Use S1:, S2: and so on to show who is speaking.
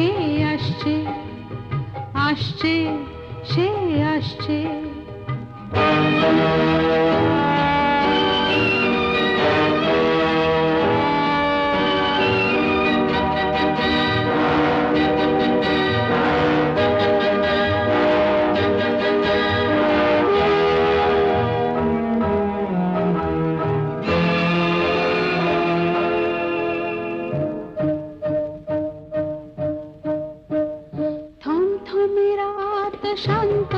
S1: সে আসছে আসছে সে আসছে। শান্ত